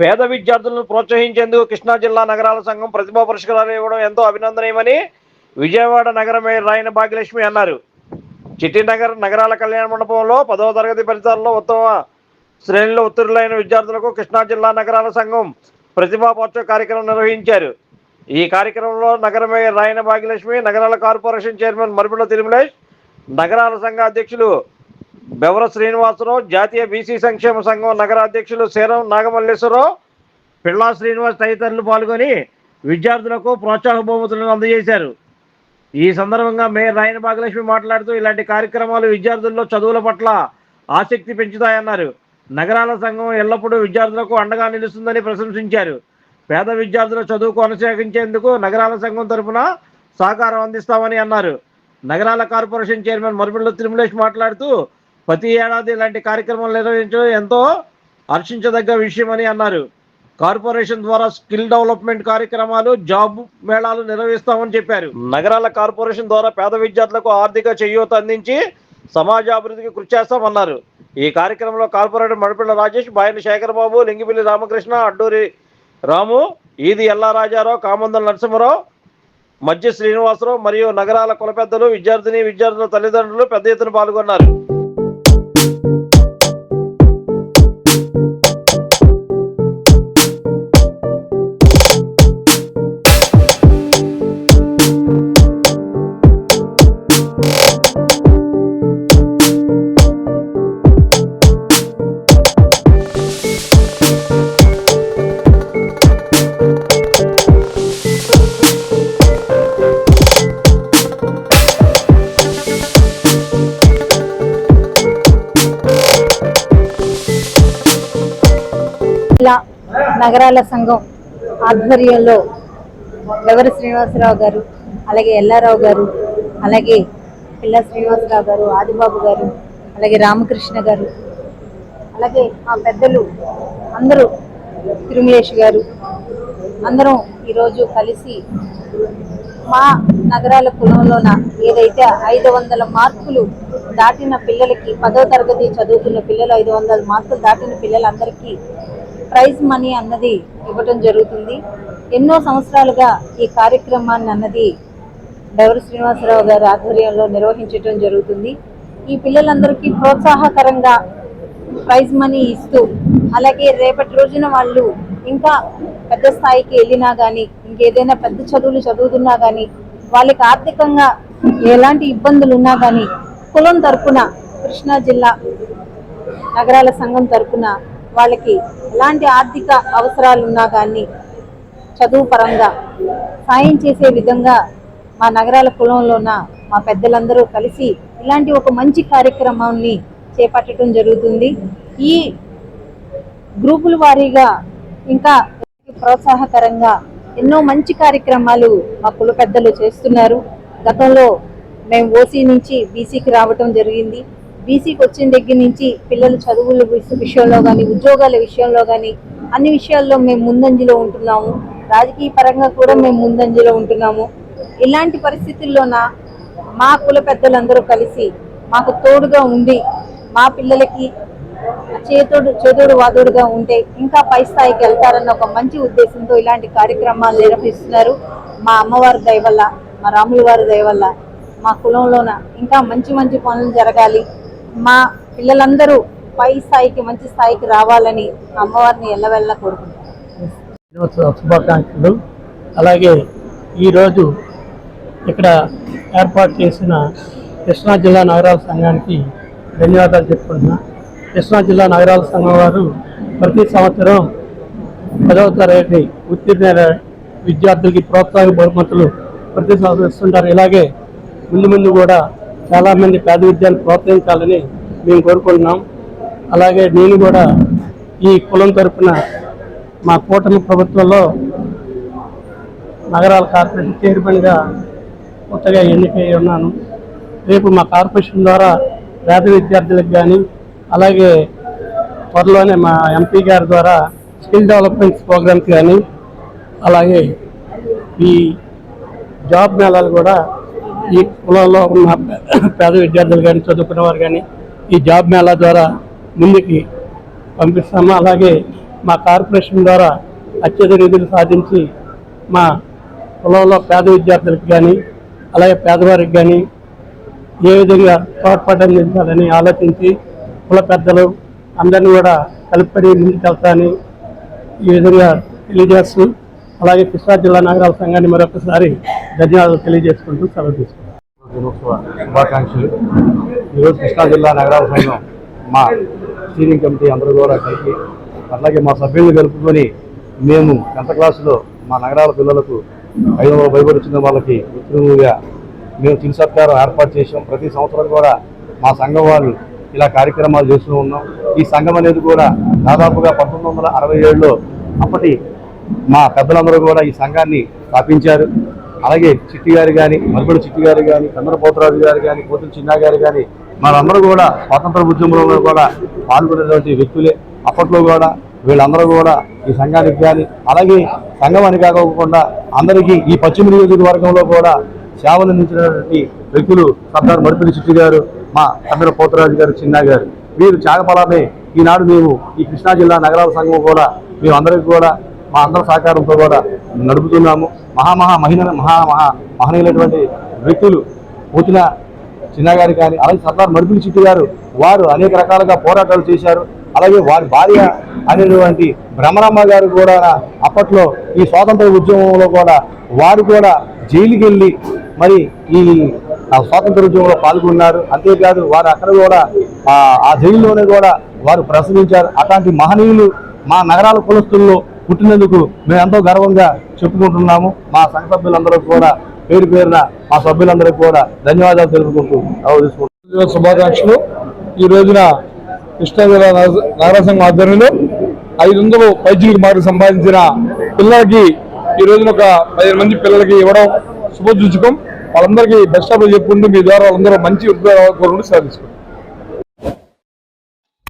పేద విద్యార్థులను ప్రోత్సహించేందుకు కృష్ణా జిల్లా నగరాల సంఘం ప్రతిభా పురస్కారాలు ఇవ్వడం ఎంతో అభినందనీయమని విజయవాడ నగర మేయర్ రాయన భాగ్యలక్ష్మి అన్నారు. చిట్టినగర్ నగరాల కళ్యాణ మండపంలో పదవ తరగతి ఫలితాల్లో ఉత్తమ శ్రేణిలో ఉత్తీర్ణులైన విద్యార్థులకు కృష్ణా జిల్లా నగరాల సంఘం ప్రతిభా పోర్చ కార్యక్రమం నిర్వహించారు. ఈ కార్యక్రమంలో నగర మేయర్ రాయన భాగ్యలక్ష్మి నగరాల కార్పొరేషన్ చైర్మన్ మరుపుల తిరుమలేష్ నగరాల సంఘ అధ్యక్షులు బెవర శ్రీనివాసరావు జాతీయ బీసీ సంక్షేమ సంఘం నగర అధ్యక్షులు శీరం నాగమల్లేశ్వరరావు పిళ్ళా శ్రీనివాస్ తదితరులు పాల్గొని విద్యార్థులకు ప్రోత్సాహ బహుమతులను అందజేశారు. ఈ సందర్భంగా మేయర్ రాయన భాగలక్ష్మి మాట్లాడుతూ ఇలాంటి కార్యక్రమాలు విద్యార్థుల్లో చదువుల పట్ల ఆసక్తి పెంచుతాయన్నారు. నగరాల సంఘం ఎల్లప్పుడూ విద్యార్థులకు అండగా నిలుస్తుందని ప్రశంసించారు. పేద విద్యార్థుల చదువు కొనసాగించేందుకు నగరాల సంఘం తరపున సహకారం అందిస్తామని అన్నారు. నగరాల కార్పొరేషన్ చైర్మన్ మరుపిళ్ళ తిరుమలేష్ మాట్లాడుతూ ప్రతి ఏడాది ఇలాంటి కార్యక్రమాలు నిర్వహించడం ఎంతో హర్షించదగ్గ విషయమని అన్నారు. కార్పొరేషన్ ద్వారా స్కిల్ డెవలప్మెంట్ కార్యక్రమాలు జాబ్ మేళాలు నిర్వహిస్తామని చెప్పారు. నగరాల కార్పొరేషన్ ద్వారా పేద విద్యార్థులకు ఆర్థిక చేయూత అందించి సమాజాభివృద్ధికి కృషి చేస్తామన్నారు. ఈ కార్యక్రమంలో కార్పొరేటర్ మడపిల్ల రాజేష్ బాయని శేఖర్ బాబు లింగిపిల్లి రామకృష్ణ అడ్డూరి రాము ఈది ఎల్లా రాజారావు కామందల నరసింహరావు మధ్య శ్రీనివాసరావు మరియు నగరాల కుల పెద్దలు విద్యార్థిని విద్యార్థుల తల్లిదండ్రులు పెద్ద ఎత్తున పాల్గొన్నారు. నగరాల సంఘం ఆధ్వర్యంలో ఎవరి శ్రీనివాసరావు గారు అలాగే ఎల్లారావు గారు అలాగే పిల్ల శ్రీనివాసరావు గారు ఆదిబాబు గారు అలాగే రామకృష్ణ గారు అలాగే మా పెద్దలు అందరూ తిరుమలేష్ గారు అందరం ఈరోజు కలిసి మా నగరాల కులంలోన ఏదైతే ఐదు వందల మార్కులు దాటిన పిల్లలకి పదో తరగతి చదువుకున్న పిల్లలు ఐదు వందల మార్కులు దాటిన పిల్లలందరికీ ప్రైజ్ మనీ అన్నది ఇవ్వటం జరుగుతుంది. ఎన్నో సంవత్సరాలుగా ఈ కార్యక్రమాన్ని అన్నది డవరు శ్రీనివాసరావు గారి ఆధ్వర్యంలో నిర్వహించడం జరుగుతుంది. ఈ పిల్లలందరికీ ప్రోత్సాహకరంగా ప్రైజ్ మనీ ఇస్తూ అలాగే రేపటి రోజున వాళ్ళు ఇంకా పెద్ద స్థాయికి వెళ్ళినా కానీ ఇంకేదైనా పెద్ద చదువులు చదువుతున్నా కానీ వాళ్ళకి ఆర్థికంగా ఎలాంటి ఇబ్బందులు ఉన్నా కానీ కులం తరపున కృష్ణా జిల్లా నగరాల సంఘం తరపున వాళ్ళకి ఎలాంటి ఆర్థిక అవసరాలు ఉన్నా కానీ చదువు పరంగా సాయం చేసే విధంగా మా నగరాల కులంలోన మా పెద్దలందరూ కలిసి ఇలాంటి ఒక మంచి కార్యక్రమాన్ని చేపట్టడం జరుగుతుంది. ఈ గ్రూపుల వారీగా ఇంకా ప్రోత్సాహకరంగా ఎన్నో మంచి కార్యక్రమాలు మా కుల పెద్దలు చేస్తున్నారు. గతంలో మేము ఓసీ నుంచి బీసీకి రావటం జరిగింది. బీసీకి వచ్చిన దగ్గర నుంచి పిల్లల చదువుల విషయంలో కానీ ఉద్యోగాల విషయంలో కానీ అన్ని విషయాల్లో మేము ముందంజలో ఉంటున్నాము. రాజకీయ పరంగా కూడా మేము ముందంజలో ఉంటున్నాము. ఇలాంటి పరిస్థితుల్లోన మా కుల పెద్దలందరూ కలిసి మాకు తోడుగా ఉండి మా పిల్లలకి చేతుడు చేదోడు వాదోడుగా ఉంటే ఇంకా పై స్థాయికి వెళ్తారన్న ఒక మంచి ఉద్దేశంతో ఇలాంటి కార్యక్రమాలు నిర్వహిస్తున్నారు. మా అమ్మవారి దయ వల్ల మా రాముల వారి దయ వల్ల మా కులంలోన ఇంకా మంచి మంచి పనులు జరగాలి. మా పిల్లలందరూ పై స్థాయికి మంచి స్థాయికి రావాలని అమ్మవారిని ఎల్లవెల్ల కోరుకుంటున్నాను శుభాకాంక్షలు. అలాగే ఈరోజు ఇక్కడ ఏర్పాటు చేసిన కృష్ణా జిల్లా నగరాల సంఘానికి ధన్యవాదాలు చెప్పుకుంటున్నా. కృష్ణా జిల్లా నగరాల సంఘం వారు ప్రతి సంవత్సరం పదవ తరగతి ఉత్తీర్ణ విద్యార్థులకి ప్రోత్సాహ బహుమతులు ప్రతి సంవత్సరం ఇస్తుంటారు. ఇలాగే ముందు ముందు కూడా చాలామంది పేద ప్రోత్సహించాలని మేము కోరుకుంటున్నాం. అలాగే నేను కూడా ఈ కులం తరఫున మా కూటమి ప్రభుత్వంలో నగరాల కార్పొరేషన్ చైర్మన్గా కొత్తగా ఎన్నికై ఉన్నాను. రేపు మా కార్పొరేషన్ ద్వారా పేద విద్యార్థులకు కానీ అలాగే త్వరలోనే మా ఎంపీ గారి ద్వారా స్కిల్ డెవలప్మెంట్ ప్రోగ్రామ్స్ కానీ అలాగే ఈ జాబ్ మేళాలు కూడా ఈ కులంలో ఉన్న పేద విద్యార్థులు కానీ చదువుకున్న వారు కానీ ఈ జాబ్ మేళా ద్వారా ముందుకి పంపిస్తాము. అలాగే మా కార్పొరేషన్ ద్వారా అత్యధిక నిధులు సాధించి మా కులంలో పేద విద్యార్థులకు కానీ అలాగే పేదవారికి కానీ ఏ విధంగా తోడ్పాటు అందించాలని ఆలోచించి కుల పెద్దలు అందరినీ కూడా కలుపుకొని ముందుకెళ్తానని ఈ విధంగా తెలియజేస్తూ అలాగే కృష్ణా జిల్లా నగరాల సంఘాన్ని మరొకసారి ధన్యవాదాలు తెలియజేసుకుంటూ సెలవు తీసుకుంటాం శుభాకాంక్షలు. ఈరోజు కృష్ణా జిల్లా నగరాల సంఘం మా స్టీరింగ్ కమిటీ అందరూ కూడా కలిపి అట్లాగే మా సభ్యులను కలుపుకొని మేము టెన్త్ క్లాసులో మా నగరాల పిల్లలకు ఐదు వందల భయపడి వచ్చిన వాళ్ళకి ఉత్తర్వులుగా మేము చిన్న సత్కారం ఏర్పాటు చేసాం ప్రతి సంవత్సరం కూడా మా సంఘం వాళ్ళు ఇలా కార్యక్రమాలు చేస్తూ ఉన్నాం. ఈ సంఘం అనేది కూడా దాదాపుగా పంతొమ్మిది వందల అరవై ఏడులో అప్పటి మా పెద్దలందరూ కూడా ఈ సంఘాన్ని స్థాపించారు. అలాగే చిట్టి గారు కానీ మరుగుడు చిట్టి గారు కానీ చంద్రపోతరాజు గారు కానీ పోతుల చిన్నా గారు కానీ మనందరూ కూడా స్వాతంత్ర ఉద్యమంలో కూడా పాల్గొనేటువంటి వ్యక్తులే. అప్పట్లో కూడా వీళ్ళందరూ కూడా ఈ సంఘానికి కానీ అలాగే సంఘం అని కాకుండా అందరికీ ఈ పశ్చిమ నియోజకవర్గంలో కూడా సేవలు అందించినటువంటి వ్యక్తులు సర్దార్ మడిపిడి చిట్టి గారు మా కందర పోతరాజు గారు చిన్నా గారు. వీరు చాగపలానే ఈనాడు మేము ఈ కృష్ణా జిల్లా నగరాల సంఘం కూడా మేము అందరికీ కూడా మా అందరి సహకారంతో కూడా నడుపుతున్నాము. మహామహా మహిళ మహా మహా మహనీయులైనటువంటి వ్యక్తులు పోతిన చిన్నగారు కానీ అలాగే సర్దార్ మడుపులి చిట్టి గారు వారు అనేక రకాలుగా పోరాటాలు చేశారు. అలాగే వారి భార్య అనేటువంటి భ్రమరమ్మ గారు కూడా అప్పట్లో ఈ స్వాతంత్ర ఉద్యమంలో కూడా వారు కూడా జైలుకి వెళ్ళి మరి ఈ ఆ స్వాతంత్ర ఉద్యమంలో పాల్గొన్నారు. అంతేకాదు వారు అక్కడ కూడా ఆ- ఆ జైల్లోనే కూడా వారు ప్రసవించారు అట్లాంటి మహనీయులు మా నగరాల కులస్తుల్లో పుట్టినందుకు మేము ఎంతో గర్వంగా చెప్పుకుంటున్నాము. మా సంఘ సభ్యులందరూ కూడా పేరు పేరున మా సభ్యులందరికీ కూడా ధన్యవాదాలు తెలుపుకుంటూ తీసుకుంటున్నాం. శుభాకాంక్షలు. ఈ రోజున కృష్ణా జిల్లా ఆధ్వర్యంలో ఐదు వందలు పైద్యులకు మార్కు సంపాదించిన పిల్లలకి ఈ రోజున ఒక పదిహేను మంది పిల్లలకి ఇవ్వడం శుభసూచకం వాళ్ళందరికీ బెస్ట్ ఆఫ్ చెప్పుకుంటూ మీ ద్వారా వాళ్ళందరూ మంచి ఉద్యోగాలు కోరుకుంటూ సాధించుకుంటాం